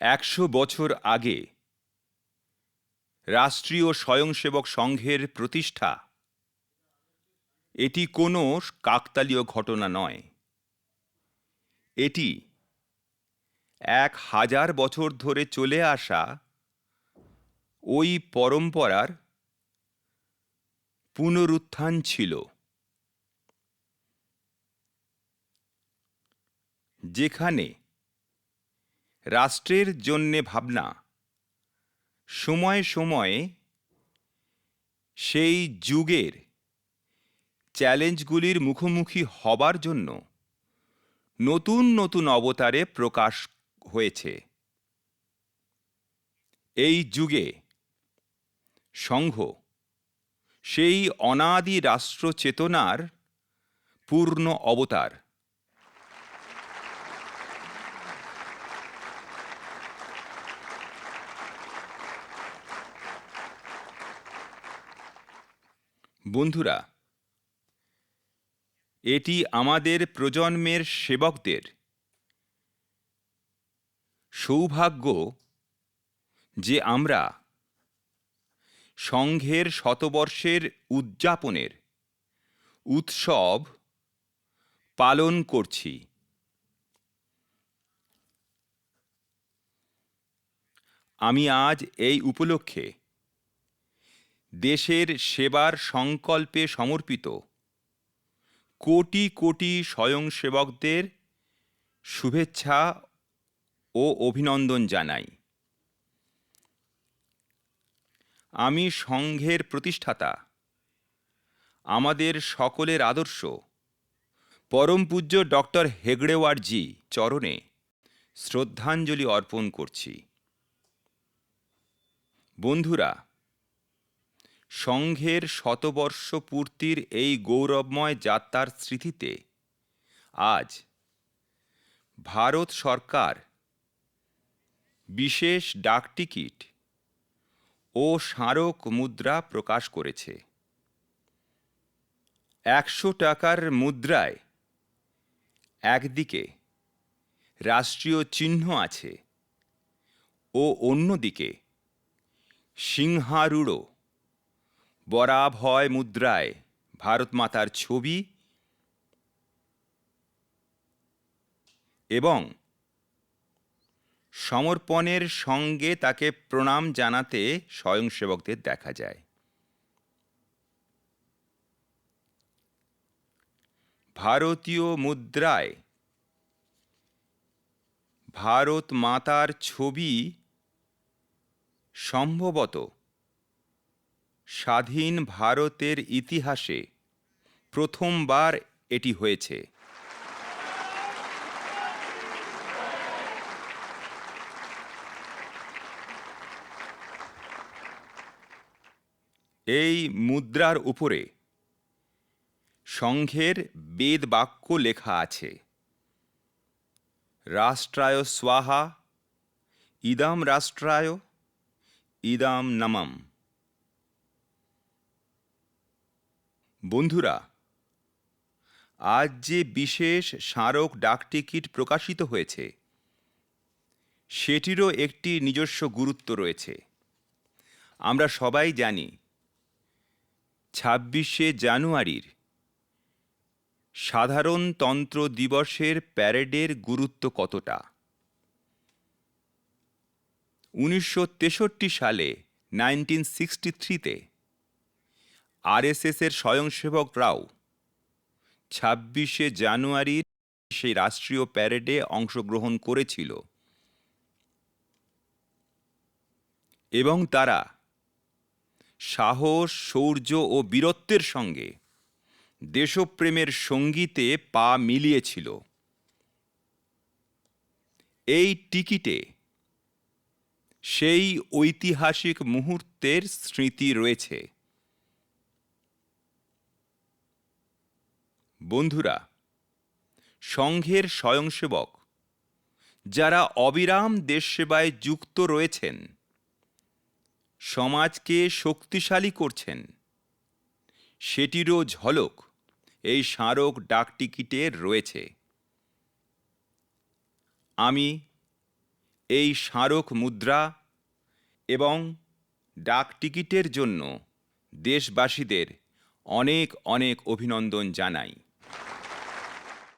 একশো বছর আগে রাষ্ট্রীয় স্বয়ংসেবক সংঘের প্রতিষ্ঠা। এটি কোনো কাকতালীয় ঘটনা নয়। এটি এক হাজার বছর ধরে চলে আসা ওই পরম্পরার পুনরুত্থান ছিল। যেখানে রাষ্ট্রের জন্যে ভাবনা। সময়ে সময়ে সেই যুগের চ্যালেঞ্জগুলির মুখোমুখি হবার জন্য নতুন নতুন অবতারে প্রকাশ হয়েছে। এই যুগে সংঘ সেই অনাদি রাষ্ট্র চেতনার পূর্ণ অবতার। বন্ধুরা, এটি আমাদের প্রজন্মের সেবকদের সৌভাগ্য যে আমরা সংঘের শতবর্ষের উদযাপনের উৎসব পালন করছি। আমি আজ এই উপলক্ষে দেশের সেবার সংকল্পে সমর্পিত। কোটি কোটি স্বয়ংসেবকদের শুভেচ্ছা ও অভিনন্দন জানাই। আমি সংঘের প্রতিষ্ঠাতা। আমাদের সকলের আদর্শ। পরম পূজ্য ডক্টর হেগড়েওয়ারজি চরণে শ্রদ্ধাঞ্জলি অর্পণ করছি। বন্ধুরা সংঘের শতবর্ষ পূর্তির এই গৌরবময় যাত্রার স্মৃতিতে আজ ভারত সরকার বিশেষ ডাকটিকিট ও স্মারক মুদ্রা প্রকাশ করেছে। একশো টাকার মুদ্রায় একদিকে রাষ্ট্রীয় চিহ্ন আছে ও অন্যদিকে সিংহারূঢ় বরাভয় মুদ্রায়। ভারত মাতার ছবি এবং সমর্পণের সঙ্গে তাকে প্রণাম জানাতে স্বয়ংসেবকদের দেখা যায়। ভারতীয় মুদ্রায় ভারত মাতার ছবি সম্ভবত স্বাধীন ভারতের ইতিহাসে প্রথমবার এটি হয়েছে। এই মুদ্রার উপরে সংঘের বেদ বাক্য লেখা আছে। রাষ্ট্রায় স্বাহা, ইদাম রাষ্ট্রায়, ইদাম নমম। বন্ধুরা, আজ যে বিশেষ স্মারক ডাকটিকিট প্রকাশিত হয়েছে, সেটিরও একটি নিজস্ব গুরুত্ব রয়েছে। আমরা সবাই জানি, ছাব্বিশে জানুয়ারির সাধারণতন্ত্র দিবসের প্যারেডের গুরুত্ব কতটা? উনিশশো তেষট্টি সালে নাইনটিন সিক্সটি থ্রিতে আরএসএসের স্বয়ংসেবকরাও ছাব্বিশে জানুয়ারির সেই রাষ্ট্রীয় প্যারেডে অংশগ্রহণ করেছিল। এবং তারা সাহস, শৌর্য ও বীরত্বের সঙ্গে দেশপ্রেমের সঙ্গীতে পা মিলিয়েছিল। এই টিকিটে সেই ঐতিহাসিক মুহূর্তের স্মৃতি রয়েছে। বন্ধুরা, সংঘের স্বয়ংসেবক, যারা অবিরাম দেশসেবায় যুক্ত রয়েছেন, সমাজকে শক্তিশালী করছেন, সেটিরও ঝলক এই স্মারক ডাকটিকিটে রয়েছে। আমি এই স্মারক মুদ্রা এবং ডাক টিকিটের জন্য দেশবাসীদের অনেক অনেক অভিনন্দন জানাই।